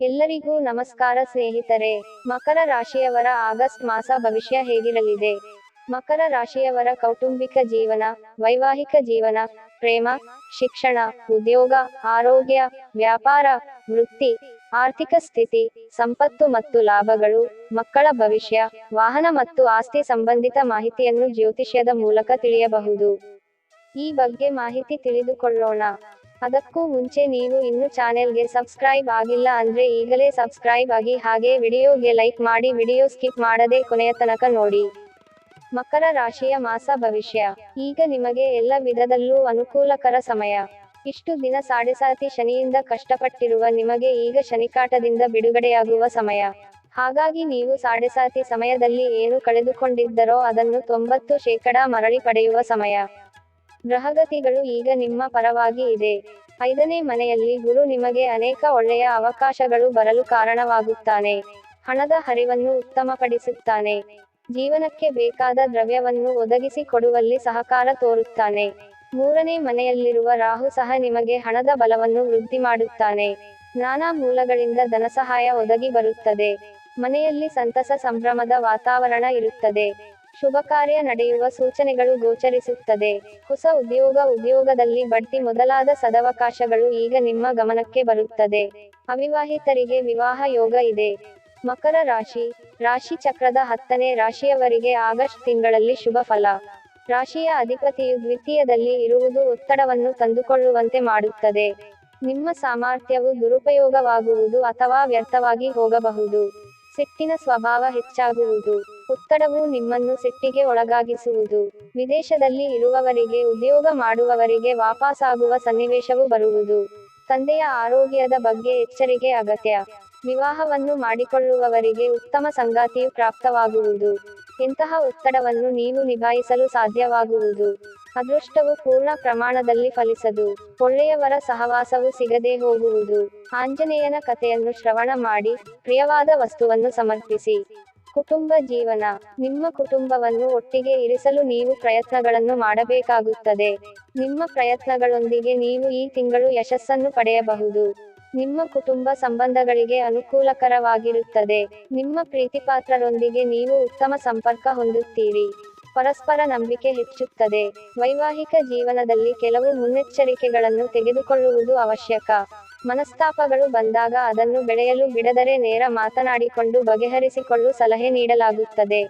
ಎಲ್ಲರಿಗೂ ನಮಸ್ಕಾರ ಸ್ನೇಹಿತರೆ. ಮಕರ ರಾಶಿಯವರ ಆಗಸ್ಟ್ ಮಾಸ ಭವಿಷ್ಯ ಹೇಗಿರಲಿದೆ? ಮಕರ ರಾಶಿಯವರ ಕೌಟುಂಬಿಕ ಜೀವನ, ವೈವಾಹಿಕ ಜೀವನ, ಪ್ರೇಮ, ಶಿಕ್ಷಣ, ಉದ್ಯೋಗ, ಆರೋಗ್ಯ, ವ್ಯಾಪಾರ, ವೃತ್ತಿ, ಆರ್ಥಿಕ ಸ್ಥಿತಿ, ಸಂಪತ್ತು ಮತ್ತು ಲಾಭಗಳು, ಮಕ್ಕಳ ಭವಿಷ್ಯ, ವಾಹನ ಮತ್ತು ಆಸ್ತಿ ಸಂಬಂಧಿತ ಮಾಹಿತಿಯನ್ನು ಜ್ಯೋತಿಷ್ಯದ ಮೂಲಕ ತಿಳಿಯಬಹುದು. ಈ ಬಗ್ಗೆ ಮಾಹಿತಿ ತಿಳಿದುಕೊಳ್ಳೋಣ. ಅದಕ್ಕೂ ಮುಂಚೆ ನೀವು ಇನ್ನು ಚಾನೆಲ್ಗೆ ಸಬ್ಸ್ಕ್ರೈಬ್ ಆಗಿಲ್ಲ ಅಂದ್ರೆ ಈಗಲೇ ಸಬ್ಸ್ಕ್ರೈಬ್ ಆಗಿ ಹಾಗೆ ವಿಡಿಯೋಗೆ ಲೈಕ್ ಮಾಡಿ ವಿಡಿಯೋ ಸ್ಕಿಪ್ ಮಾಡದೆ ಕೊನೆಯ ತನಕ ನೋಡಿ. ಮಕರ ರಾಶಿಯ ಮಾಸ ಭವಿಷ್ಯ. ಈಗ ನಿಮಗೆ ಎಲ್ಲ ವಿಧದಲ್ಲೂ ಅನುಕೂಲಕರ ಸಮಯ. ಇಷ್ಟು ದಿನ ಸಾಡೆಸಾತಿ ಶನಿಯಿಂದ ಕಷ್ಟಪಟ್ಟಿರುವ ನಿಮಗೆ ಈಗ ಶನಿಕಾಟದಿಂದ ಬಿಡುಗಡೆಯಾಗುವ ಸಮಯ. ಹಾಗಾಗಿ ನೀವು ಸಾಡೆಸಾತಿ ಸಮಯದಲ್ಲಿ ಏನು ಕಳೆದುಕೊಂಡಿದ್ದರೋ ಅದನ್ನು ತೊಂಬತ್ತು ಶೇಕಡಾ ಮರಳಿ ಪಡೆಯುವ ಸಮಯ. ಗ್ರಹಗತಿಗಳು ಈಗ ನಿಮ್ಮ ಪರವಾಗಿ ಇದೆ. ಐದನೇ ಮನೆಯಲ್ಲಿ ಗುರು ನಿಮಗೆ ಅನೇಕ ಒಳ್ಳೆಯ ಅವಕಾಶಗಳು ಬರಲು ಕಾರಣವಾಗುತ್ತಾನೆ. ಹಣದ ಹರಿವನ್ನು ಉತ್ತಮಪಡಿಸುತ್ತಾನೆ. ಜೀವನಕ್ಕೆ ಬೇಕಾದ ದ್ರವ್ಯವನ್ನು ಒದಗಿಸಿ ಕೊಡುವಲ್ಲಿ ಸಹಕಾರ ತೋರುತ್ತಾನೆ. ಮೂರನೇ ಮನೆಯಲ್ಲಿರುವ ರಾಹು ಸಹ ನಿಮಗೆ ಹಣದ ಬಲವನ್ನು ವೃದ್ಧಿ ಮಾಡುತ್ತಾನೆ. ನಾನಾ ಮೂಲಗಳಿಂದ ಧನಸಹಾಯ ಒದಗಿ ಬರುತ್ತದೆ. ಮನೆಯಲ್ಲಿ ಸಂತಸ ಸಂಭ್ರಮದ ವಾತಾವರಣ ಇರುತ್ತದೆ. ಶುಭ ಕಾರ್ಯ ನಡೆಯುವ ಸೂಚನೆಗಳು ಗೋಚರಿಸುತ್ತದೆ. ಹೊಸ ಉದ್ಯೋಗ ಉದ್ಯೋಗದಲ್ಲಿ ಬಡ್ತಿ ಮೊದಲಾದ ಸದವಕಾಶಗಳು ಈಗ ನಿಮ್ಮ ಗಮನಕ್ಕೆ ಬರುತ್ತದೆ. ಅವಿವಾಹಿತರಿಗೆ ವಿವಾಹ ಯೋಗ ಇದೆ. ಮಕರ ರಾಶಿ ರಾಶಿ ಚಕ್ರದ ಹತ್ತನೇ ರಾಶಿಯವರಿಗೆ ಆಗಸ್ಟ್ ತಿಂಗಳಲ್ಲಿ ಶುಭ ಫಲ. ರಾಶಿಯ ಅಧಿಪತಿಯು ದ್ವಿತೀಯದಲ್ಲಿ ಇರುವುದು ಒತ್ತಡವನ್ನು ತಂದುಕೊಳ್ಳುವಂತೆ ಮಾಡುತ್ತದೆ. ನಿಮ್ಮ ಸಾಮರ್ಥ್ಯವು ದುರುಪಯೋಗವಾಗುವುದು ಅಥವಾ ವ್ಯರ್ಥವಾಗಿ ಹೋಗಬಹುದು. ಸಿಟ್ಟಿನ ಸ್ವಭಾವ ಹೆಚ್ಚಾಗುವುದು. ಒತ್ತಡವು ನಿಮ್ಮನ್ನು ಸಿಟ್ಟಿಗೆ ಒಳಗಾಗಿಸುವುದು. ವಿದೇಶದಲ್ಲಿ ಇರುವವರಿಗೆ, ಉದ್ಯೋಗ ಮಾಡುವವರಿಗೆ ವಾಪಸಾಗುವ ಸನ್ನಿವೇಶವು ಬರುವುದು. ತಂದೆಯ ಆರೋಗ್ಯದ ಬಗ್ಗೆ ಎಚ್ಚರಿಕೆ ಅಗತ್ಯ. ವಿವಾಹವನ್ನು ಮಾಡಿಕೊಳ್ಳುವವರಿಗೆ ಉತ್ತಮ ಸಂಗಾತಿಯು ಪ್ರಾಪ್ತವಾಗುವುದು. ಇಂತಹ ಒತ್ತಡವನ್ನು ನೀವು ನಿಭಾಯಿಸಲು ಸಾಧ್ಯವಾಗುವುದು. ಅದೃಷ್ಟವು ಪೂರ್ಣ ಪ್ರಮಾಣದಲ್ಲಿ ಫಲಿಸದು. ಒಳ್ಳೆಯವರ ಸಹವಾಸವು ಸಿಗದೆ ಹೋಗುವುದು. ಆಂಜನೇಯನ ಕಥೆಯನ್ನು ಶ್ರವಣ ಮಾಡಿ, ಪ್ರಿಯವಾದ ವಸ್ತುವನ್ನು ಸಮರ್ಪಿಸಿ. ಕುಟುಂಬ ಜೀವನ. ನಿಮ್ಮ ಕುಟುಂಬವನ್ನು ಒಟ್ಟಿಗೆ ಇರಿಸಲು ನೀವು ಪ್ರಯತ್ನಗಳನ್ನು ಮಾಡಬೇಕಾಗುತ್ತದೆ. ನಿಮ್ಮ ಪ್ರಯತ್ನಗಳೊಂದಿಗೆ ನೀವು ಈ ತಿಂಗಳು ಯಶಸ್ಸನ್ನು ಪಡೆಯಬಹುದು. ನಿಮ್ಮ ಕುಟುಂಬ ಸಂಬಂಧಗಳಿಗೆ ಅನುಕೂಲಕರವಾಗಿರುತ್ತದೆ. ನಿಮ್ಮ ಪ್ರೀತಿಪಾತ್ರರೊಂದಿಗೆ ನೀವು ಉತ್ತಮ ಸಂಪರ್ಕ ಹೊಂದುತ್ತೀರಿ. ಪರಸ್ಪರ ನಂಬಿಕೆ ಹೆಚ್ಚುತ್ತದೆ. ವೈವಾಹಿಕ ಜೀವನದಲ್ಲಿ ಕೆಲವು ಮುನ್ನೆಚ್ಚರಿಕೆಗಳನ್ನು ತೆಗೆದುಕೊಳ್ಳುವುದು ಅವಶ್ಯಕ. ಮನಸ್ತಾಪಗಳು ಬಂದಾಗ ಅದನ್ನು ಬೆಳೆಯಲು ಬಿಡದರೆ ನೇರ ಮಾತನಾಡಿಕೊಂಡು ಬಗೆಹರಿಸಿಕೊಳ್ಳು ಸಲಹೆ ನೀಡಲಾಗುತ್ತದೆ.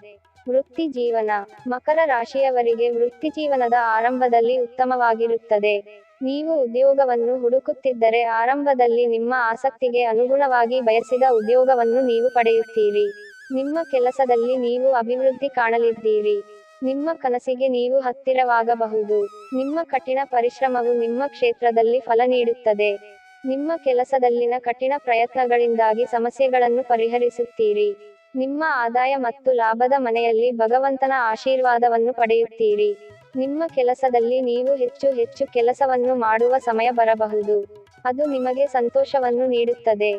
ವೃತ್ತಿ ಜೀವನ. ಮಕರ ರಾಶಿಯವರಿಗೆ ವೃತ್ತಿ ಜೀವನದ ಆರಂಭದಲ್ಲಿ ಉತ್ತಮವಾಗಿರುತ್ತದೆ. ನೀವು ಉದ್ಯೋಗವನ್ನು ಹುಡುಕುತ್ತಿದ್ದರೆ ಆರಂಭದಲ್ಲಿ ನಿಮ್ಮ ಆಸಕ್ತಿಗೆ ಅನುಗುಣವಾಗಿ ಬಯಸಿದ ಉದ್ಯೋಗವನ್ನು ನೀವು ಪಡೆಯುತ್ತೀರಿ. ನಿಮ್ಮ ಕೆಲಸದಲ್ಲಿ ನೀವು ಅಭಿವೃದ್ಧಿ ಕಾಣಲಿದ್ದೀರಿ. ನಿಮ್ಮ ಕನಸಿಗೆ ನೀವು ಹತ್ತಿರವಾಗಬಹುದು. ನಿಮ್ಮ ಕಠಿಣ ಪರಿಶ್ರಮವು ನಿಮ್ಮ ಕ್ಷೇತ್ರದಲ್ಲಿ ಫಲ ನೀಡುತ್ತದೆ. ನಿಮ್ಮ ಕೆಲಸದಲ್ಲಿನ ಕಠಿಣ ಪ್ರಯತ್ನಗಳಿಂದಾಗಿ ಸಮಸ್ಯೆಗಳನ್ನು ಪರಿಹರಿಸುತ್ತೀರಿ. ನಿಮ್ಮ ಆದಾಯ ಮತ್ತು ಲಾಭದ ಮನೆಯಲ್ಲಿ ಭಗವಂತನ ಆಶೀರ್ವಾದವನ್ನು ಪಡೆಯುತ್ತೀರಿ. ನಿಮ್ಮ ಕೆಲಸದಲ್ಲಿ ನೀವು ಹೆಚ್ಚು ಹೆಚ್ಚು ಕೆಲಸವನ್ನು ಮಾಡುವ ಸಮಯ ಬರಬಹುದು. ಅದು ನಿಮಗೆ ಸಂತೋಷವನ್ನು ನೀಡುತ್ತದೆ.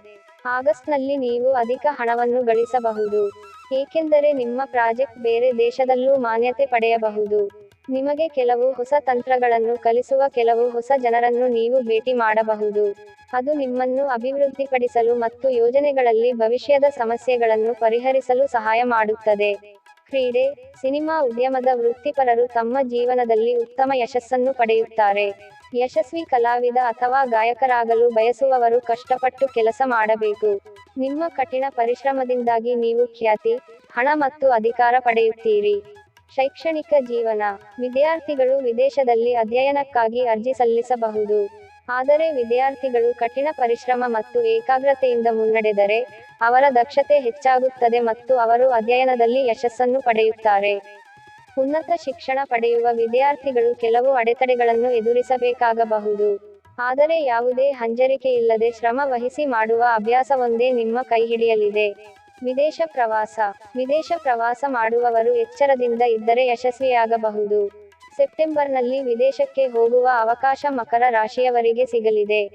ಆಗಸ್ಟ್ನಲ್ಲಿ ನೀವು ಅಧಿಕ ಹಣವನ್ನು ಗಳಿಸಬಹುದು. ಏಕೆಂದರೆ ನಿಮ್ಮ ಪ್ರಾಜೆಕ್ಟ್ ಬೇರೆ ದೇಶದಲ್ಲೂ ಮಾನ್ಯತೆ ಪಡೆಯಬಹುದು. ನಿಮಗೆ ಕೆಲವು ಹೊಸ ತಂತ್ರಗಳನ್ನು ಕಲಿಸುವ ಕೆಲವು ಹೊಸ ಜನರನ್ನು ನೀವು ಭೇಟಿ ಮಾಡಬಹುದು. ಅದು ನಿಮ್ಮನ್ನು ಅಭಿವೃದ್ಧಿಪಡಿಸಲು ಮತ್ತು ಯೋಜನೆಗಳಲ್ಲಿ ಭವಿಷ್ಯದ ಸಮಸ್ಯೆಗಳನ್ನು ಪರಿಹರಿಸಲು ಸಹಾಯ ಮಾಡುತ್ತದೆ. ಕ್ರೀಡೆ, ಸಿನಿಮಾ ಉದ್ಯಮದ ವೃತ್ತಿಪರರು ತಮ್ಮ ಜೀವನದಲ್ಲಿ ಉತ್ತಮ ಯಶಸ್ಸನ್ನು ಪಡೆಯುತ್ತಾರೆ. ಯಶಸ್ವಿ ಕಲಾವಿದ ಅಥವಾ ಗಾಯಕರಾಗಲು ಬಯಸುವವರು ಕಷ್ಟಪಟ್ಟು ಕೆಲಸ ಮಾಡಬೇಕು. ನಿಮ್ಮ ಕಠಿಣ ಪರಿಶ್ರಮದಿಂದಾಗಿ ನೀವು ಖ್ಯಾತಿ, ಹಣ ಮತ್ತು ಅಧಿಕಾರ ಪಡೆಯುತ್ತೀರಿ. ಶೈಕ್ಷಣಿಕ ಜೀವನ ವಿದ್ಯಾರ್ಥಿಗಳು ವಿದೇಶದಲ್ಲಿ ಅಧ್ಯಯನಕ್ಕಾಗಿ ಅರ್ಜಿ ಸಲ್ಲಿಸಬಹುದು. ಆದರೆ ವಿದ್ಯಾರ್ಥಿಗಳು ಕಠಿಣ ಪರಿಶ್ರಮ ಮತ್ತು ಏಕಾಗ್ರತೆಯಿಂದ ಮುನ್ನಡೆದರೆ ಅವರ ದಕ್ಷತೆ ಹೆಚ್ಚಾಗುತ್ತದೆ ಮತ್ತು ಅವರು ಅಧ್ಯಯನದಲ್ಲಿ ಯಶಸ್ಸನ್ನು ಪಡೆಯುತ್ತಾರೆ. ಉನ್ನತ ಶಿಕ್ಷಣ ಪಡೆಯುವ ವಿದ್ಯಾರ್ಥಿಗಳು ಕೆಲವು ಅಡೆತಡೆಗಳನ್ನು ಎದುರಿಸಬೇಕಾಗಬಹುದು. ಆದರೆ ಯಾವುದೇ ಹಂಜರಿಕೆಯಿಲ್ಲದೆ ಶ್ರಮ ವಹಿಸಿ ಮಾಡುವ ಅಭ್ಯಾಸವೊಂದೇ ನಿಮ್ಮ ಕೈ ಹಿಡಿಯಲಿದೆ ವಿದೇಶ ಪ್ರವಾಸ. ವಿದೇಶ ಪ್ರವಾಸ ಮಾಡುವವರು ಎಚ್ಚರದಿಂದ ಇದ್ದರೆ ಯಶಸ್ವಿಯಾಗಬಹುದು. ಸೆಪ್ಟೆಂಬರ್ನಲ್ಲಿ ವಿದೇಶಕ್ಕೆ ಹೋಗುವ ಅವಕಾಶ ಮಕರ ರಾಶಿಯವರಿಗೆ ಸಿಗಲಿದೆ.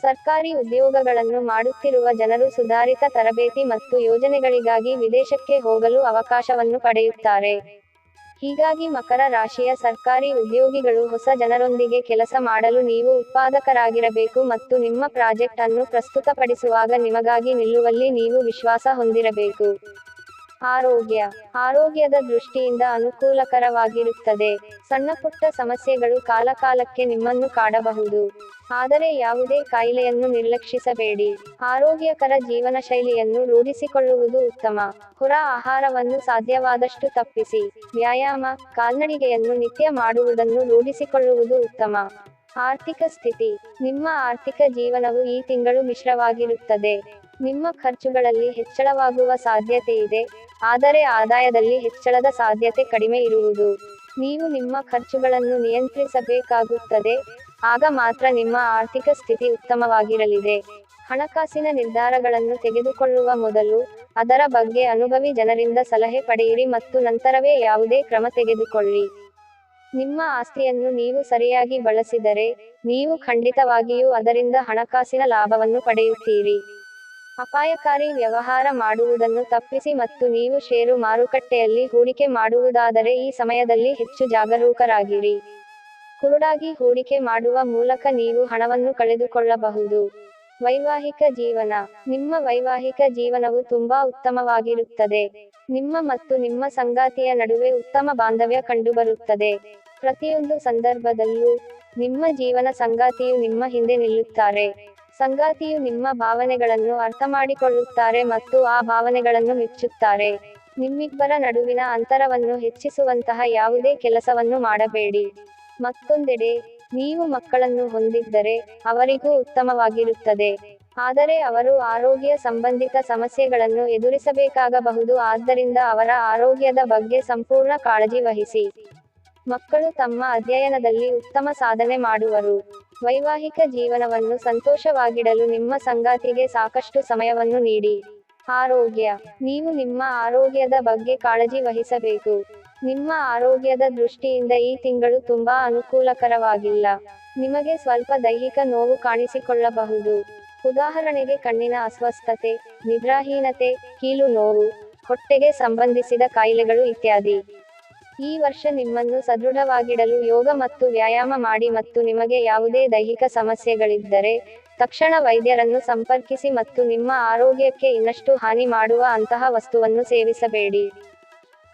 ಸರ್ಕಾರಿ ಉದ್ಯೋಗಗಳನ್ನು ಮಾಡುತ್ತಿರುವ ಜನರು ಸುಧಾರಿತ ತರಬೇತಿ ಮತ್ತು ಯೋಜನೆಗಳಿಗಾಗಿ ವಿದೇಶಕ್ಕೆ ಹೋಗಲು ಅವಕಾಶವನ್ನು ಪಡೆಯುತ್ತಾರೆ. ಹೀಗಾಗಿ ಮಕರ ರಾಶಿಯ ಸರ್ಕಾರಿ ಉದ್ಯೋಗಿಗಳು ಹೊಸ ಜನರೊಂದಿಗೆ ಕೆಲಸ ಮಾಡಲು ನೀವು ಉತ್ಪಾದಕರಾಗಿರಬೇಕು ಮತ್ತು ನಿಮ್ಮ ಪ್ರಾಜೆಕ್ಟ್ ಅನ್ನು ಪ್ರಸ್ತುತಪಡಿಸುವಾಗ ನಿಮಗಾಗಿ ನಿಲ್ಲುವಲ್ಲಿ ನೀವು ವಿಶ್ವಾಸ ಹೊಂದಿರಬೇಕು. ಆರೋಗ್ಯ. ಆರೋಗ್ಯದ ದೃಷ್ಟಿಯಿಂದ ಅನುಕೂಲಕರವಾಗಿರುತ್ತದೆ. ಸಣ್ಣಪುಟ್ಟ ಸಮಸ್ಯೆಗಳು ಕಾಲಕಾಲಕ್ಕೆ ನಿಮ್ಮನ್ನು ಕಾಡಬಹುದು. ಆದರೆ ಯಾವುದೇ ಕಾಯಿಲೆಯನ್ನು ನಿರ್ಲಕ್ಷಿಸಬೇಡಿ. ಆರೋಗ್ಯಕರ ಜೀವನ ಶೈಲಿಯನ್ನು ರೂಢಿಸಿಕೊಳ್ಳುವುದು ಉತ್ತಮ. ಹೊರ ಆಹಾರವನ್ನು ಸಾಧ್ಯವಾದಷ್ಟು ತಪ್ಪಿಸಿ. ವ್ಯಾಯಾಮ, ಕಾಲ್ನಡಿಗೆಯನ್ನು ನಿತ್ಯ ಮಾಡುವುದನ್ನು ರೂಢಿಸಿಕೊಳ್ಳುವುದು ಉತ್ತಮ. ಆರ್ಥಿಕ ಸ್ಥಿತಿ. ನಿಮ್ಮ ಆರ್ಥಿಕ ಜೀವನವು ಈ ತಿಂಗಳು ಮಿಶ್ರವಾಗಿರುತ್ತದೆ. ನಿಮ್ಮ ಖರ್ಚುಗಳಲ್ಲಿ ಹೆಚ್ಚಳವಾಗುವ ಸಾಧ್ಯತೆ ಇದೆ ಆದರೆ ಆದಾಯದಲ್ಲಿ ಹೆಚ್ಚಳದ ಸಾಧ್ಯತೆ ಕಡಿಮೆ ಇರುವುದು. ನೀವು ನಿಮ್ಮ ಖರ್ಚುಗಳನ್ನು ನಿಯಂತ್ರಿಸಬೇಕಾಗುತ್ತದೆ. ಆಗ ಮಾತ್ರ ನಿಮ್ಮ ಆರ್ಥಿಕ ಸ್ಥಿತಿ ಉತ್ತಮವಾಗಿರಲಿದೆ. ಹಣಕಾಸಿನ ನಿರ್ಧಾರಗಳನ್ನು ತೆಗೆದುಕೊಳ್ಳುವ ಮೊದಲು ಅದರ ಬಗ್ಗೆ ಅನುಭವಿ ಜನರಿಂದ ಸಲಹೆ ಪಡೆಯಿರಿ ಮತ್ತು ನಂತರವೇ ಯಾವುದೇ ಕ್ರಮ ತೆಗೆದುಕೊಳ್ಳಿ. ನಿಮ್ಮ ಆಸ್ತಿಯನ್ನು ನೀವು ಸರಿಯಾಗಿ ಬಳಸಿದರೆ, ನೀವು ಖಂಡಿತವಾಗಿಯೂ ಅದರಿಂದ ಹಣಕಾಸಿನ ಲಾಭವನ್ನು ಪಡೆಯುತ್ತೀರಿ. ಅಪಾಯಕಾರಿ ವ್ಯವಹಾರ ಮಾಡುವುದನ್ನು ತಪ್ಪಿಸಿ ಮತ್ತು ನೀವು ಷೇರು ಮಾರುಕಟ್ಟೆಯಲ್ಲಿ ಹೂಡಿಕೆ ಮಾಡುವುದಾದರೆ ಈ ಸಮಯದಲ್ಲಿ ಹೆಚ್ಚು ಜಾಗರೂಕರಾಗಿರಿ. ಕುರುಡಾಗಿ ಹೂಡಿಕೆ ಮಾಡುವ ಮೂಲಕ ನೀವು ಹಣವನ್ನು ಕಳೆದುಕೊಳ್ಳಬಹುದು. ವೈವಾಹಿಕ ಜೀವನ. ನಿಮ್ಮ ವೈವಾಹಿಕ ಜೀವನವು ತುಂಬಾ ಉತ್ತಮವಾಗಿರುತ್ತದೆ. ನಿಮ್ಮ ಮತ್ತು ನಿಮ್ಮ ಸಂಗಾತಿಯ ನಡುವೆ ಉತ್ತಮ ಬಾಂಧವ್ಯ ಕಂಡುಬರುತ್ತದೆ. ಪ್ರತಿಯೊಂದು ಸಂದರ್ಭದಲ್ಲೂ ನಿಮ್ಮ ಜೀವನ ಸಂಗಾತಿಯು ನಿಮ್ಮ ಹಿಂದೆ ನಿಲ್ಲುತ್ತಾರೆ. ಸಂಗಾತಿಯು ನಿಮ್ಮ ಭಾವನೆಗಳನ್ನು ಅರ್ಥಮಾಡಿಕೊಳ್ಳುತ್ತಾರೆ ಮತ್ತು ಆ ಭಾವನೆಗಳನ್ನು ಮೆಚ್ಚುತ್ತಾರೆ. ನಿಮ್ಮಿಬ್ಬರ ನಡುವಿನ ಅಂತರವನ್ನು ಹೆಚ್ಚಿಸುವಂತಹ ಯಾವುದೇ ಕೆಲಸವನ್ನು ಮಾಡಬೇಡಿ. ಮತ್ತೊಂದೆಡೆ, ನೀವು ಮಕ್ಕಳನ್ನು ಹೊಂದಿದ್ದರೆ ಅವರಿಗೂ ಉತ್ತಮವಾಗಿರುತ್ತದೆ. ಆದರೆ ಅವರು ಆರೋಗ್ಯ ಸಂಬಂಧಿತ ಸಮಸ್ಯೆಗಳನ್ನು ಎದುರಿಸಬೇಕಾಗಬಹುದು, ಆದ್ದರಿಂದ ಅವರ ಆರೋಗ್ಯದ ಬಗ್ಗೆ ಸಂಪೂರ್ಣ ಕಾಳಜಿ ವಹಿಸಿ. ಮಕ್ಕಳು ತಮ್ಮ ಅಧ್ಯಯನದಲ್ಲಿ ಉತ್ತಮ ಸಾಧನೆ ಮಾಡುವರು. ವೈವಾಹಿಕ ಜೀವನವನ್ನು ಸಂತೋಷವಾಗಿಡಲು ನಿಮ್ಮ ಸಂಗಾತಿಗೆ ಸಾಕಷ್ಟು ಸಮಯವನ್ನು ನೀಡಿ. ಆರೋಗ್ಯ. ನೀವು ನಿಮ್ಮ ಆರೋಗ್ಯದ ಬಗ್ಗೆ ಕಾಳಜಿ ವಹಿಸಬೇಕು. ನಿಮ್ಮ ಆರೋಗ್ಯದ ದೃಷ್ಟಿಯಿಂದ ಈ ತಿಂಗಳು ತುಂಬಾ ಅನುಕೂಲಕರವಾಗಿಲ್ಲ. ನಿಮಗೆ ಸ್ವಲ್ಪ ದೈಹಿಕ ನೋವು ಕಾಣಿಸಿಕೊಳ್ಳಬಹುದು. ಉದಾಹರಣೆಗೆ ಕಣ್ಣಿನ ಅಸ್ವಸ್ಥತೆ, ನಿದ್ರಾಹೀನತೆ, ಕೀಲು ನೋವು, ಹೊಟ್ಟೆಗೆ ಸಂಬಂಧಿಸಿದ ಕಾಯಿಲೆಗಳು ಇತ್ಯಾದಿ. ಈ ವರ್ಷ ನಿಮ್ಮನ್ನು ಸದೃಢವಾಗಿಡಲು ಯೋಗ ಮತ್ತು ವ್ಯಾಯಾಮ ಮಾಡಿ ಮತ್ತು ನಿಮಗೆ ಯಾವುದೇ ದೈಹಿಕ ಸಮಸ್ಯೆಗಳಿದ್ದರೆ ತಕ್ಷಣ ವೈದ್ಯರನ್ನು ಸಂಪರ್ಕಿಸಿ ಮತ್ತು ನಿಮ್ಮ ಆರೋಗ್ಯಕ್ಕೆ ಇನ್ನಷ್ಟು ಹಾನಿ ಮಾಡುವ ಅಂತಹ ವಸ್ತುವನ್ನು ಸೇವಿಸಬೇಡಿ.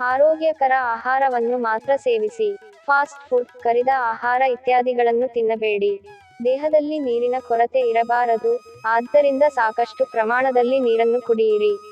ಆರೋಗ್ಯಕರ ಆಹಾರವನ್ನು ಮಾತ್ರ ಸೇವಿಸಿ, ಫಾಸ್ಟ್ ಫುಡ್, ಕರಿದ ಆಹಾರ ಇತ್ಯಾದಿಗಳನ್ನು ತಿನ್ನಬೇಡಿ. ದೇಹದಲ್ಲಿ ನೀರಿನ ಕೊರತೆ ಇರಬಾರದು, ಆದ್ದರಿಂದ ಸಾಕಷ್ಟು ಪ್ರಮಾಣದಲ್ಲಿ ನೀರನ್ನು ಕುಡಿಯಿರಿ.